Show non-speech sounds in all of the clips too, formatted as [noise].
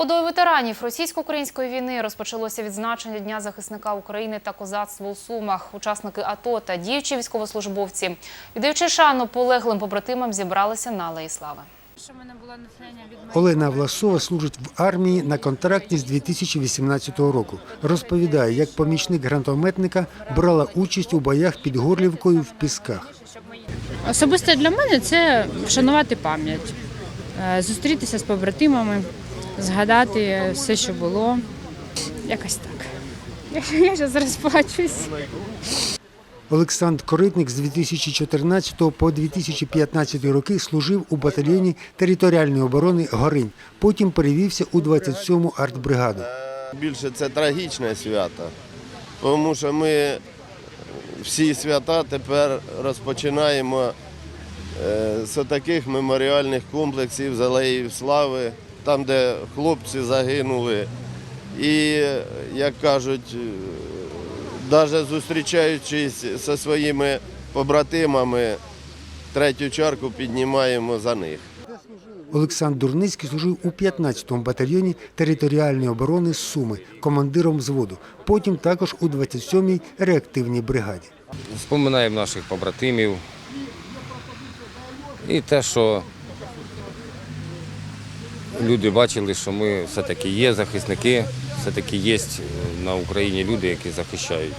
Ходою ветеранів російсько-української війни розпочалося відзначення Дня захисника України та козацтва у Сумах. Учасники АТО та діючі військовослужбовці, віддаючи шану полеглим побратимам, зібралися на Алеї Слави. Олена Власова служить в армії на контракті з 2018 року. Розповідає, як помічник гранатометника брала участь у боях під Горлівкою в Пісках. особисто для мене це вшанувати пам'ять, Е, зустрітися з побратимами, згадати все, що було. Якось так. [laughs] Я, зараз розплачусь. Олександр Коритник з 2014 по 2015 роки служив у батальйоні територіальної оборони Горинь. Потім перевівся у 27-му артбригаду. Більше це трагічне свято, тому що ми всі свята тепер розпочинаємо е, з таких меморіальних комплексів з Алеїв Слави, там, де хлопці загинули. І, як кажуть, навіть зустрічаючись зі своїми побратимами, третю чарку піднімаємо за них. Олександр Дурницький служив у 15-му батальйоні територіальної оборони Суми, командиром взводу. Потім також у 27-й реактивній бригаді. Вспоминаємо наших побратимів. І те, що люди бачили, що ми все-таки є захисники, все-таки є на Україні люди, які захищають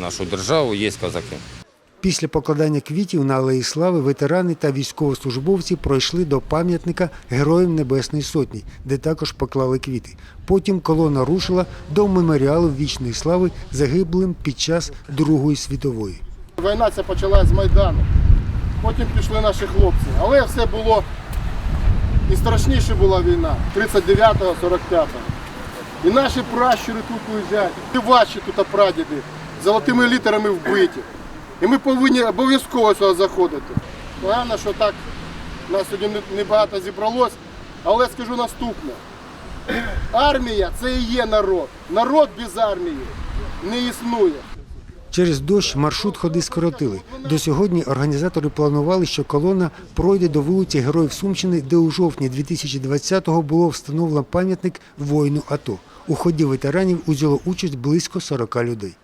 нашу державу, є козаки. Після покладання квітів на Алеї Слави ветерани та військовослужбовці пройшли до пам'ятника Героям Небесної Сотні, де також поклали квіти. Потім колона рушила до меморіалу вічної слави загиблим під час Другої світової. Війна ця почалась з Майдану. Потім пішли наші хлопці. Але все було і страшніше була війна 39-го, 45-го. І наші пращури тут лежать, і ваші тут прадіди золотими літерами вбиті. І ми повинні обов'язково сюди заходити. Погано, що так нас сьогодні небагато зібралось, але скажу наступне. Армія це і є народ. Народ без армії не існує. Через дощ маршрут ходи скоротили. До сьогодні організатори планували, що колона пройде до вулиці Героїв Сумщини, де у жовтні 2020-го було встановлено пам'ятник воїну АТО. У ході ветеранів узяло участь близько 40 людей.